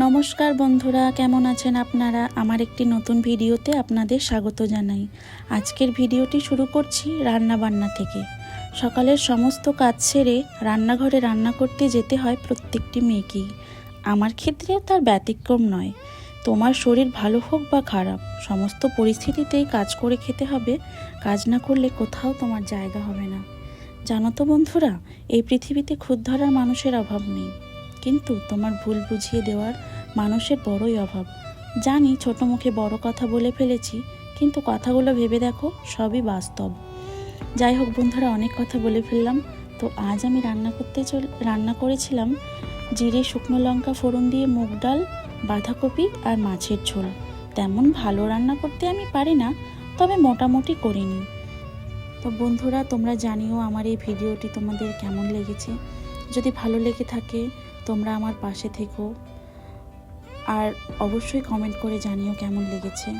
নমস্কার বন্ধুরা, কেমন আছেন আপনারা? আমার একটি নতুন ভিডিওতে আপনাদের স্বাগত জানাই। আজকের ভিডিওটি শুরু করছি রান্না বান্না থেকে। সকালের সমস্ত কাজ সেরে রান্নাঘরে রান্না করতে যেতে হয় প্রত্যেকটি মেয়েকেই। আমার ক্ষেত্রেও তার ব্যতিক্রম নয়। তোমার শরীর ভালো হোক বা খারাপ, সমস্ত পরিস্থিতিতেই কাজ করে খেতে হবে, কাজ না করলে কোথাও তোমার জায়গা হবে না। জানো তো বন্ধুরা, এই পৃথিবীতে খুদ ধরার মানুষের অভাব নেই। কিন্তু তোমার ভুল বুঝিয়ে দেওয়ার মানুষের বড়ই অভাব। জানি ছোট মুখে বড় কথা বলে ফেলেছি, কিন্তু কথাগুলো ভেবে দেখো সবই বাস্তব। যাই হোক বন্ধুরা, অনেক কথা বলে ফেললাম। তো আজ আমি রান্না করতে চল রান্না করেছিলাম জিরে, শুকনো লঙ্কা, ফোড়ন দিয়ে মুগ ডাল, বাঁধাকপি আর মাছের ঝোল। তেমন ভালো রান্না করতে আমি পারি না, তবে মোটামুটি করে নিই তো বন্ধুরা, তোমরা জানিও আমার এই ভিডিওটি তোমাদের কেমন লেগেছে। যদি ভালো লেগে থাকে, তোমরা আমার পাশে থেকো। আর অবশ্যই কমেন্ট করে জানিও কেমন লেগেছে।